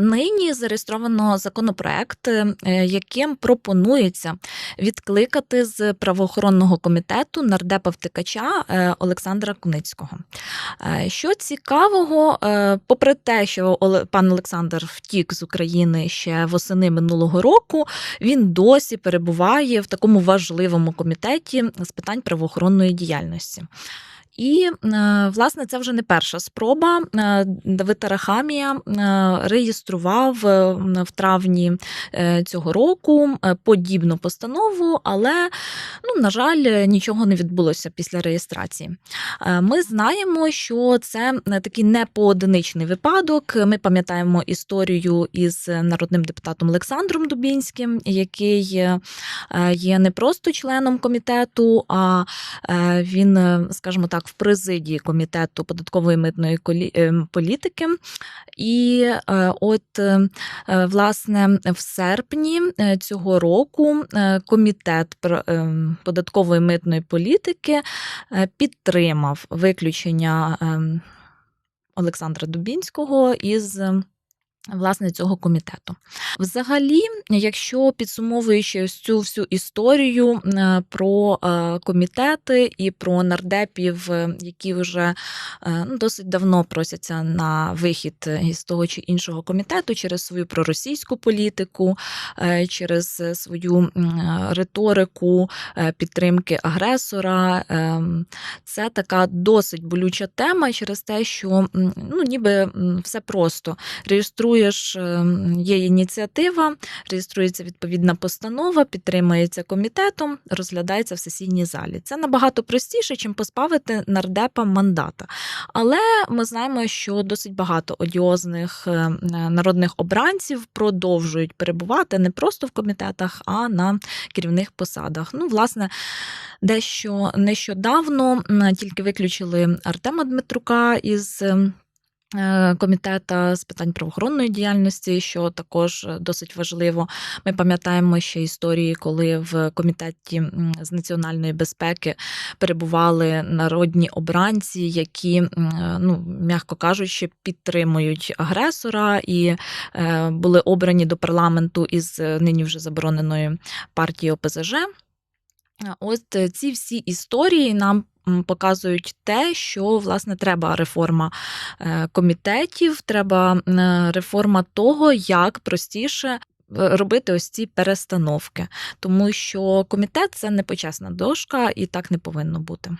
Нині зареєстровано законопроект, е, яким пропонується відкликати з правоохоронного комітету нардепа втикача е, Олександра Куницького. Е, Що цікавого, попри те, що пан Олександр втік з України ще восени минулого року, він досі перебуває в такому важливому комітеті з питань правоохоронної діяльності. І, е, власне, це вже не перша спроба. Е, Давид Тарахамія е, реєстрував в травні цього року подібну постанову, але, ну, на жаль, нічого не відбулося після реєстрації. Ми знаємо, що це такий непоодиничний випадок. Ми пам'ятаємо історію із народним депутатом Олександром Дубінським, який є не просто членом комітету, а він, скажімо так, в президії комітету податкової митної е, політики. І е, от, е, е, власне, в серпні цього року комітет про- е, податкової митної політики підтримав виключення е, Олександра Дубінського із. Власне, цього комітету. Взагалі, якщо підсумовуючи ось цю всю історію е, про е, комітети і про нардепів, е, які вже ну, досить давно просяться на вихід із того чи іншого комітету через свою проросійську політику, через свою риторику підтримки агресора, е, це така досить болюча тема через те, що ну, ніби все просто реєструєш, е, є ініціатива, реєструється відповідна постанова, підтримується комітетом, розглядається в сесійній залі. Це набагато простіше, чим позбавити нардепа мандата. Але ми знаємо, що досить багато одіозних е, народних обранців продовжують перебувати не просто в комітетах, а на керівних посадах. Ну, власне, дещо нещодавно тільки виключили Артема Дмитрука із. Е, Комітета з питань правоохоронної діяльності, що також е, досить важливо. Ми пам'ятаємо ще історії, коли в комітеті з національної безпеки перебували народні обранці, які, е, ну м'яко кажучи, підтримують агресора і були обрані до парламенту із нині вже забороненою партією ОПЗЖ. От е, ці всі історії нам показують те, що власне треба реформа е, комітетів, треба е, реформа того, як простіше. Робити ось ці перестановки, тому що комітет це не почесна дошка, і так не повинно бути.